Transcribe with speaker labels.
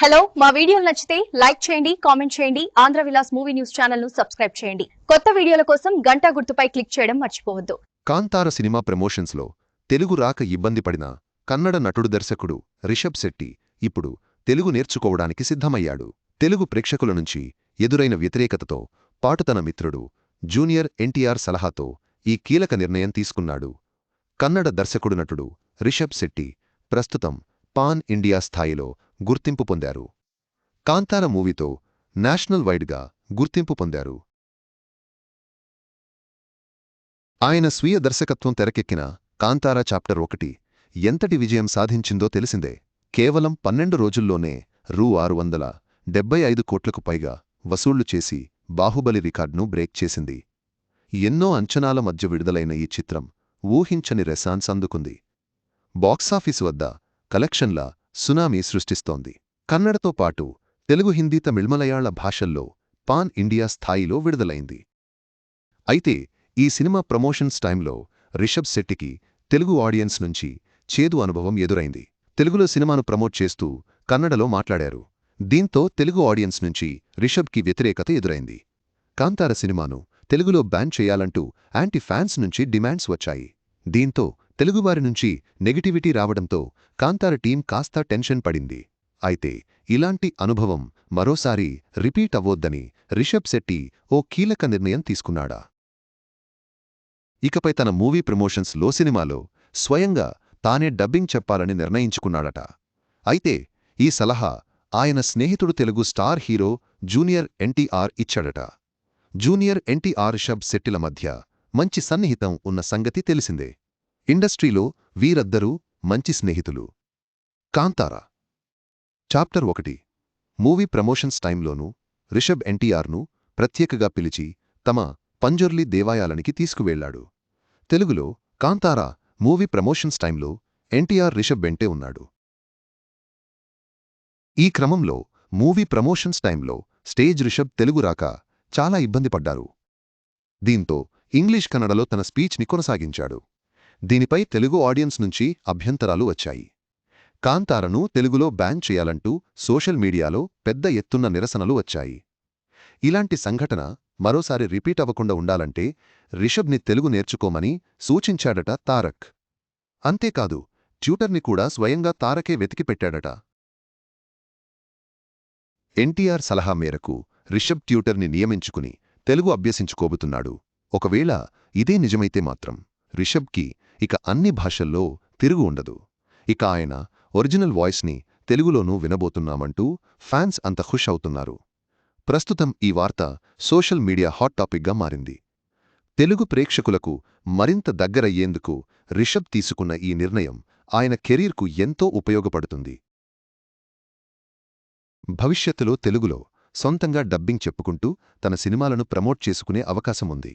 Speaker 1: Hello మా వీడియోలు నచ్చితే లైక్ చేయండి కామెంట్ చేయండి ఆంధ్ర విలాస్ మూవీ న్యూస్ ఛానల్ను సబ్స్క్రైబ్ చేయండి. కొత్త వీడియోల కోసం గంటా గుర్తుపై క్లిక్ చేయడం మర్చిపోవద్దు.
Speaker 2: కాంతార సినిమా ప్రమోషన్స్లో తెలుగు రాక ఇబ్బంది పడిన కన్నడ నటుడు దర్శకుడు రిషబ్ శెట్టి ఇప్పుడు తెలుగు నేర్చుకోవడానికి సిద్ధమయ్యాడు. తెలుగు ప్రేక్షకుల నుంచి ఎదురైన వ్యతిరేకతతో పాటు తన మిత్రుడు జూనియర్ ఎన్టీఆర్ సలహాతో ఈ కీలక నిర్ణయం తీసుకున్నాడు. కన్నడ దర్శకుడు నటుడు రిషబ్ శెట్టి ప్రస్తుతం పాన్ ఇండియా స్థాయిలో గుర్తింపు పొందారు. కాంతార మూవీతో నేషనల్ వైడ్గా గుర్తింపు పొందారు. ఆయన స్వీయ దర్శకత్వం తెరకెక్కిన కాంతారా చాప్టర్ ఒకటి ఎంతటి విజయం సాధించిందో తెలిసిందే. కేవలం పన్నెండు రోజుల్లోనే రూ ఆరు వందల డెబ్బై ఐదు కోట్లకు పైగా వసూళ్ళు చేసి బాహుబలి రికార్డును బ్రేక్ చేసింది. ఎన్నో అంచనాల మధ్య విడుదలైన ఈ చిత్రం ఊహించని రెసాన్స్ అందుకుంది. బాక్సాఫీసు వద్ద కలెక్షన్ల సునామీ సృష్టిస్తోంది. కన్నడతో పాటు తెలుగు హిందీ తమిళమలయాళ భాషల్లో పాన్ ఇండియా స్థాయిలో విడుదలైంది. అయితే ఈ సినిమా ప్రమోషన్స్ టైంలో రిషబ్ శెట్టికి తెలుగు ఆడియన్స్ నుంచి చేదు అనుభవం ఎదురైంది. తెలుగులో సినిమాను ప్రమోట్ చేస్తూ కన్నడలో మాట్లాడారు. దీంతో తెలుగు ఆడియన్స్ నుంచి రిషబ్కి వ్యతిరేకత ఎదురైంది. కాంతార సినిమాను తెలుగులో బ్యాన్ చేయాలంటూ యాంటీ ఫ్యాన్స్ నుంచి డిమాండ్స్ వచ్చాయి. దీంతో తెలుగువారి నుంచి నెగటివిటీ రావడంతో కాంతార టీం కాస్త టెన్షన్ పడింది. అయితే ఇలాంటి అనుభవం మరోసారి రిపీట్ అవ్వొద్దని రిషబ్ శెట్టి ఓ కీలక నిర్ణయం తీసుకున్నాడా. ఇకపై తన మూవీ ప్రమోషన్స్లో సినిమాలో స్వయంగా తానే డబ్బింగ్ చెప్పాలని నిర్ణయించుకున్నాడట. అయితే ఈ సలహా ఆయన స్నేహితుడు Telugu star hero junior NTR ఇచ్చాడట. Junior NTR షబ్ శెట్టిల మధ్య మంచి సన్నిహితం ఉన్న సంగతి తెలిసిందే. ఇండస్ట్రీలో వీరద్దరూ మంచి స్నేహితులు. కాంతారా. చాప్టర్ ఒకటి. మూవీ ప్రమోషన్స్ టైంలోనూ రిషబ్ ఎన్టీఆర్ను ప్రత్యేకగా పిలిచి తమ పంజర్లీ దేవాలయానికి తీసుకువెళ్ళాడు తెలుగులో కాంతారా మూవీ ప్రమోషన్స్ టైంలో ఎన్టీఆర్ రిషబ్ వెంటే ఉన్నాడు. ఈ క్రమంలో మూవీ ప్రమోషన్స్ టైంలో స్టేజ్ రిషబ్ తెలుగు రాక చాలా ఇబ్బంది పడ్డారు. దీంతో ఇంగ్లీష్ కన్నడలో తన స్పీచ్ని కొనసాగించాడు. దీనిపై తెలుగు ఆడియన్స్ నుంచి అభ్యంతరాలు వచ్చాయి. కాంతారను తెలుగులో బ్యాన్ చేయాలంటూ సోషల్ మీడియాలో పెద్ద ఎత్తున్న నిరసనలు వచ్చాయి. ఇలాంటి సంఘటన మరోసారి రిపీట్ అవ్వకుండా ఉండాలంటే రిషబ్ని తెలుగు నేర్చుకోమని సూచించాడట తారక్. అంతేకాదు ట్యూటర్ని కూడా స్వయంగా తారకే వెతికిపెట్టాడట ఎన్టీఆర్ సలహా మేరకు రిషబ్ ట్యూటర్ని నియమించుకుని తెలుగు అభ్యసించుకోబోతున్నాడు. ఒకవేళ ఇదే నిజమైతే మాత్రం రిషబ్కి ఇక అన్ని భాషల్లో తిరుగు ఉండదు. ఇక ఆయన ఒరిజినల్ వాయిస్ని తెలుగులోనూ వినబోతున్నామంటూ ఫ్యాన్స్ అంత ఖుష్ అవుతున్నారు. ప్రస్తుతం ఈ వార్త సోషల్ మీడియా హాట్ టాపిక్గా మారింది. తెలుగు ప్రేక్షకులకు మరింత దగ్గరయ్యేందుకు రిషబ్ తీసుకున్న ఈ నిర్ణయం ఆయన కెరీర్కు ఎంతో ఉపయోగపడుతుంది. భవిష్యత్తులో తెలుగులో సొంతంగా డబ్బింగ్ చెప్పుకుంటూ తన సినిమాలను ప్రమోట్ చేసుకునే అవకాశముంది.